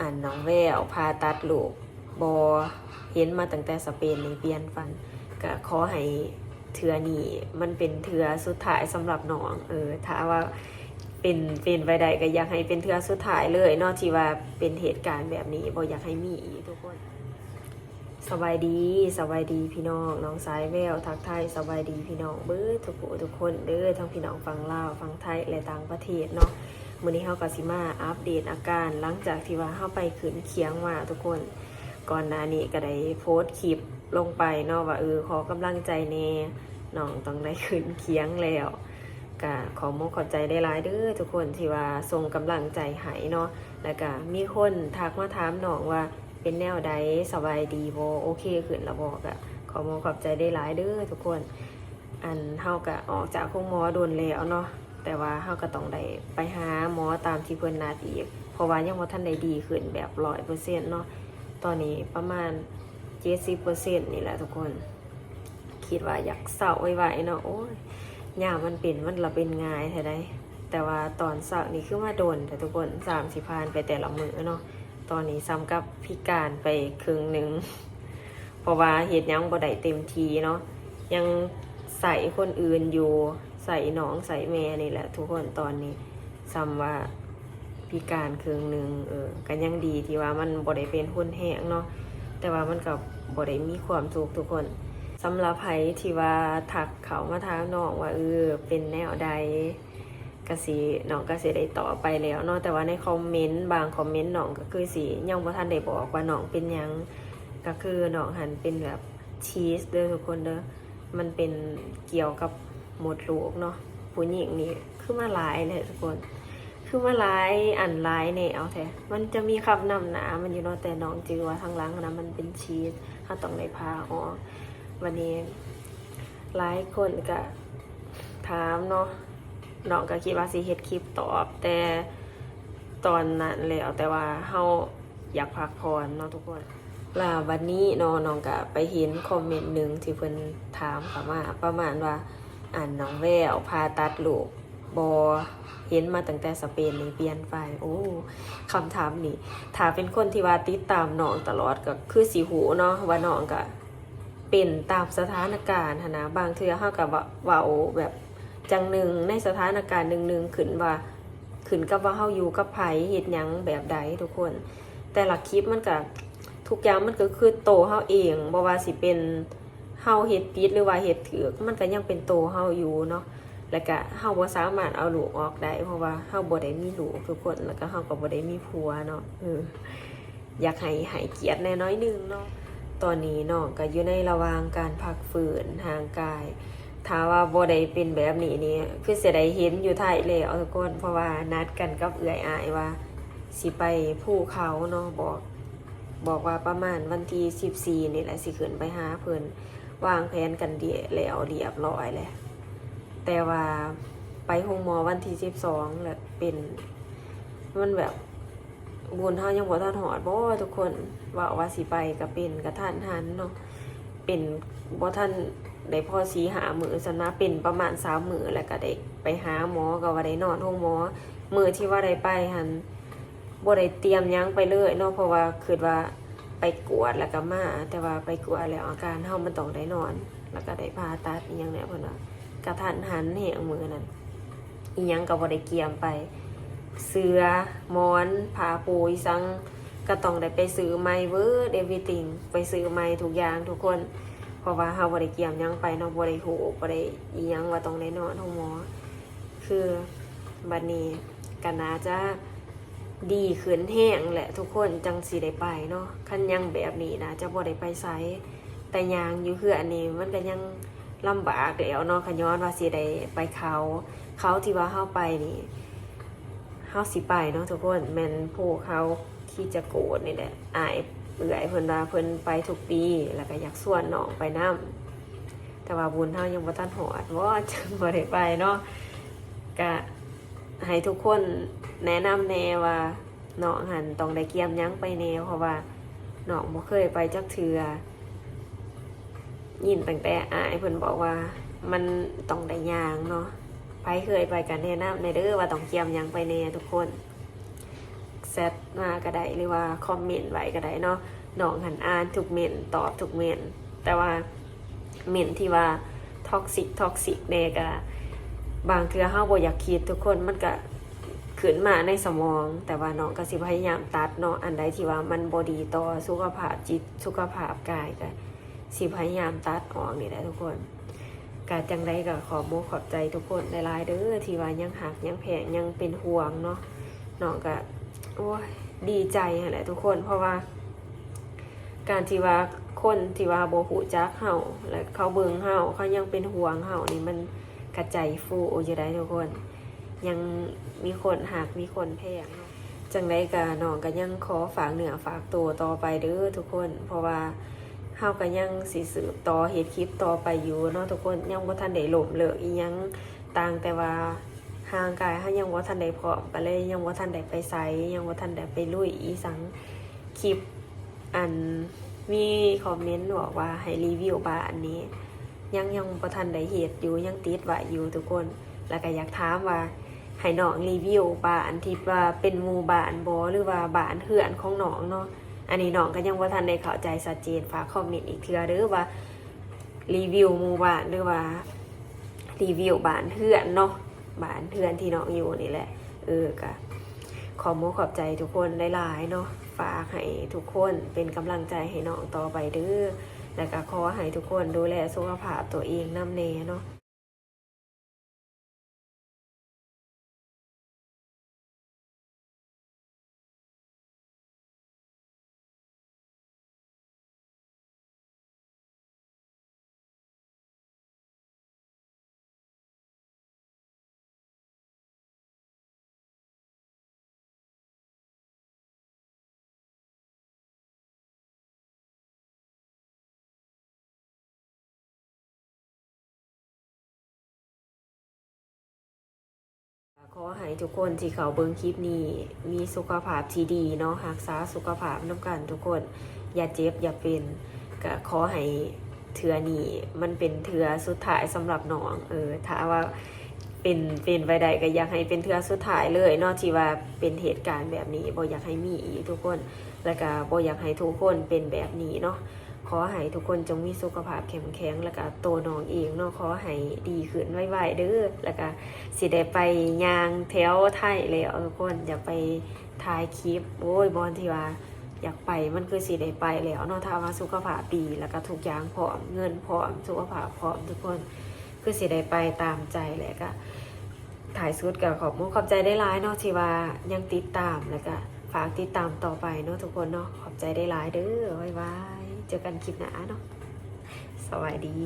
อ่านน้องแววพาตัดลูกบอเห็นมาตั้งแต่สเปนในเปลี่ยนฟันก็ขอให้เถือนี่มันเป็นเถือสุดท้ายสำหรับน้อง เออถ้าว่าเป็นเป็นไปได้ก็อยากให้เป็นเถือสุดท้ายเลยนอกที่ว่าเป็นเหตุการณ์แบบนี้บ่อยากให้มีอีกทุกคนสบายดีสบายดีพี่น้องน้องสายแววทักไทยสบายดีพี่น้องเบิดทุกผู้ทุกคนเด้อทั้งพี่น้องฟังลาวฟังไทยและต่างประเทศเนาะ มื้อนี้เฮาก็สิมาอัปเดตอาการหลังจากที่ว่าเฮาไปขืนเคียงมาทุกคน ก่อนหน้านี้ก็ได้โพสต์คลิปลงไปเนาะว่าเออขอกำลังใจแน่น้องต้องได้ขืนเคียงแล้วก็ขอมกขอบใจได้หลายเด้อทุกคนที่ว่าส่งกำลังใจให้เนาะแล้วก็มีคนทักมาถามน้องว่าเป็นแนวใดสบายดีบ่โอเคขึ้นแล้วบอกอะขอมขอบใจได้หลายเด้อทุกคน อันเฮาก็ออกจากห้องหมอโดนแล้วเนาะ แต่ว่าเฮาก็ต้องได้ไปหาหมอตามที่เพิ่นนัดอีก เพราะว่ายังบ่ทันได้ดีขึ้นแบบ100%เปอร์เซ็นต์เนาะ ตอนนี้ประมาณ70%นี่แหละทุกคน คิดว่าอยากเศร้าไว้ๆเนาะ โอ้ยยามันเป็นมันละเป็นง่ายแท้ได้ แต่ว่าตอนเศร้านี่คือว่าโดนแต่ทุกคน30พานไปแต่ละมือเนาะ ตอนนี้ซ้ำกับพิการไปครึ่งหนึ่ง เพราะว่าเหตุยังบ่ได้เต็มทีเนาะ ยังใส่คนอื่นอยู่ ใส่น้องใส่แม่นี่แหละ ทุกคนตอนนี้ซ้ำว่าพิการครึ่งหนึ่งเออกันยังดีที่ว่ามันบ่ได้เป็นหุ่นแห้งเนาะแต่ว่ามันกับบ่ได้มีความสุขทุกคนสำหรับไผที่ว่าถักเขามาทางน้องว่าเออเป็นแนวใดกสิน้องกสิได้ต่อไปแล้วเนาะแต่ว่าในคอมเมนต์บางคอมเมนต์น้องก็คือสิยังบ่ทันได้บอกว่าน้องเป็นยังก็คือน้องหันเป็นแบบชีสเด้อทุกคนเด้อมันเป็นเกี่ยวกับ หมดลูกเนาะผู้หญิงนี่คือมาหลายเลยทุกคน คือมาหลายอันหลายแนวแท้มันจะมีคำนำหนามันอยู่เนาะแต่น้องจือว่าทางหลังนะมันเป็นชีสถ้าต้องได้พาอ๋อวันนี้หลายคนก็ถามเนาะน้องก็คิดว่าสิเฮ็ดคลิปตอบ แต่ตอนนั้นแล้วแต่ว่าเฮาอยากพักผ่อนเนาะทุกคนล่าวันนี้เนาะน้องก็ไปเห็นคอมเมนต์หนึ่งที่เพิ่นถามเข้ามาประมาณว่า อ่านน้องแววพาตัดลูกบอเห็นมาตั้งแต่สเปนนี่เปลี่ยนไป โอ้คำถามนี่ถ้าเป็นคนที่ว่าติดตามน้องตลอดก็คือสิหูเนาะว่าน้องก็เป็นตามสถานการณ์นะบางเทือเฮาก็ว่าเว้าแบบจังหนึ่งในสถานการณ์หนึ่งหนึ่งขึ้นว่าขึ้นกับว่าเฮาอยู่กับไผเฮ็ดหยังแบบใดทุกคน แต่ละคลิปมันก็ทุกอย่างมันก็คือโตเฮาเองบ่ว่าสิเป็น เฮาเฮ็ดผิดหรือว่าเฮ็ดถูกมันก็ยังเป็นโตเฮาอยู่เนาะแล้วก็เฮาบ่สามารถเอาลูกออกได้ เพราะว่าเฮาบ่ได้มีลูกทุกคนแล้วก็เฮาก็บ่ได้มีผัวเนาะเอออยากให้ให้เกียรติแน่น้อยนึงเนาะตอนนี้น้องก็อยู่ในระหว่างการพักฟื้นทางกายถ้าว่าบ่ได้เป็นแบบนี้นี่คือเสิได้เห็นอยู่ไทยแล้วทุกคนเพราะว่านัดกันกับเอื้อยอายว่าสิไปภูเขาเนาะบอก บอกว่าประมาณวันที่14นี่แหละสิขึ้นไปหาเพิ่น วางแผนกันเดียแล้วเรียบร้อยแล้วแต่ว่าไปโรงหมอวันที่12แล้วเป็นมันแบบบุญเฮายังบ่ทันหอดบ่ทุกคนว่าว่าสิไปก็เป็นกระทันหันเนาะเป็นบ่ทันได้พอสีหามือสนะเป็นประมาณสามมือแล้วก็ได้ไปหาหมอก็ว่าได้นอนห้องหมอมือที่ว่าได้ไปหันบ่ได้เตรียมยังไปเลยเนาะเพราะว่าคือว่า ไปกวดแล้วก็มาแต่ว่าไปกวดแล้วอาการเฮามันต้องได้นอน แล้วก็ได้ผ่าตัดอีหยังเนี่ยเพิ่นว่ากระทันหันแหงมือนั้นอีหยังก็บ่ได้เกียมไป เสือหมอนผ้าปูอีสังก็ต้องได้ไปซื้อไม้เวิร์เด everything ไปซื้อไม้ทุกอย่างทุกคน เพราะว่าเฮาบ่ได้เกียมยังไปเนาะบ่ได้หูบ่ได้อีหยังว่าต้องได้นอนห้องหมอ คือบัดนี้ก็น่าจะ ดีขึ้นแห้งแหละทุกคนจังสิได้ไปเนาะคันยังแบบนี้นะจะบ่ได้ไปไสแต่ยางอยู่คืออันนี้มันก็ยังลำบากแล้วเนาะขย้อนว่าสิได้ไปเขา เขาที่ว่าเฮาไปนี่เฮาสิไปเนาะทุกคนแมนผู้เขาที่จะโกรธนี่แหละอายเอื่อยเพิ่นว่าเพิ่นไปทุกปี แล้วก็อยากส่วนน้องไปนํแต่ว่าบุญเฮายังบ่ทันหอดว่าจังบ่ได้ไปเนาะก็ ให้ทุกคนแนะนำแนว่าน้องหันต้องได้เกียมยั้งไปแนวเพราะว่าน้องบ่เคยไปจักเทือยินตั้งแต่อายเพิ่นบอกว่ามันต้องได้ยางเนาะไปเคยไปกันแนะนำในเด้อว่าต้องเกียมยังไปแน่ทุกคนแซดมาก็ได้หรือว่าคอมเมนต์ไว้ก็ได้เนาะน้องหันอ่านทุกเมนตอบทุกเมนแต่ว่าเมนที่ว่าท็อกซิกท็อกซิกเนี่ยก็ บางเทือเฮาบ่อยากคิดทุกคนมันก็ขึ้นมาในสมอง แต่ว่าน้องก็สิพยายามตัดเนาะอันใดที่ว่ามันบ่ดีต่อสุขภาพจิตสุขภาพกายก็สิพยายามตัดออกนี่แหละทุกคนกาจังไดก็ขอโมขอบใจทุกคนหลายๆเด้อที่ว่ายังหักยังแพงยังเป็นห่วงเนาะน้องก็โอ้ยดีใจแหละทุกคนเพราะว่า การที่ว่าคนที่ว่าโบหูจักเฮาและเขาเบิงเฮาเขายังเป็นห่วงเฮานี่มัน กระใจฟูอยู่ได้ทุกคน ยังมีคนหักมีคนแพงจังไดก็น้องก็ยังขอฝากเหนือฝากตัวต่อไปเด้อทุกคน เพราะว่าเฮาก็ยังสิสืบต่อเฮ็ดคลิปต่อไปอยู่เนาะทุกคนยังบ่ทันได้ล้มเลิกอียังต่างแต่ว่าห่างกายเฮายังบ่ทันได้พร้อมก็เลยยังบ่ทันได้ไปไสยังบ่ทันได้ไปลุยอีสังคลิปอันมีคอมเมนต์บอกว่าให้รีวิวบ้านนี้ ยังยังบ่ทันได้เฮ็ดอยู่ยังติดไว้อยู่ทุกคน แล้วก็อยากถามว่าให้น้องรีวิวบ้านที่ว่าเป็นหมู่บ้านบ่หรือว่าบ้านเฮือนของน้องเนาะอันนี้น้องก็ยังว่าทันได้เข้าใจชัดเจนฝากคอมเมนต์อีกเทื่อเด้อว่ารีวิวหมู่บ้านหรือว่ารีวิวบ้านเพื่อนเนาะบ้านเพื่อนที่น้องอยู่นี่แหละ เออกะขอโมขอบใจทุกคนหลายๆเนาะฝากให้ทุกคนเป็นกำลังใจให้น้องต่อไปเด้อ แล้วก็ขอให้ทุกคนดูแลสุขภาพตัวเองน้ำเนเนาะ ขอให้ทุกคนที่เขาเบิ่งคลิปนี้ มีสุขภาพที่ดีเนาะรักษาสุขภาพน้ำกันทุกคน อย่าเจ็บอย่าเป็นก็ขอให้เถือนี้มันเป็นเถือสุดท้ายสำหรับน้อง เออถ้าว่าเป็นเป็นไปได้ก็อยากให้เป็นเถือสุดท้ายเลยเนาะที่ว่าเป็นเหตุการณ์แบบนี้บ่อยากให้มีอีกทุกคน แล้วก็บ่อยากให้ทุกคนเป็นแบบนี้เนาะ ขอให้ทุกคนจงมีสุขภาพแข็งแข็งแล้วก็ตัวน้องเองเนาะขอให้ดีขึ้นไวๆเด้อแล้วก็สิได้ไปยางแถวไทยแล้วทุกคนอย่าไปถ่ายคลิปโอ้ยบอลที่ว่าอยากไปมันคือสิได้ไปแล้วเนาะถ้าว่าสุขภาพดีแล้วก็ทุกอย่างพร้อมเงินพร้อมสุขภาพพร้อมทุกคนคือสิได้ไปตามใจแหละก็ถ่ายสุดกับขอบมุณขอบใจได้ร้ายเนาะที่ว่ายังติดตามแล้วก็ฝากติดตามต่อไปเนาะทุกคนเนาะขอบใจได้ร้ายเด้อบ๊ายบาย เจอกันคลิปหน้าเนาะสวัสดี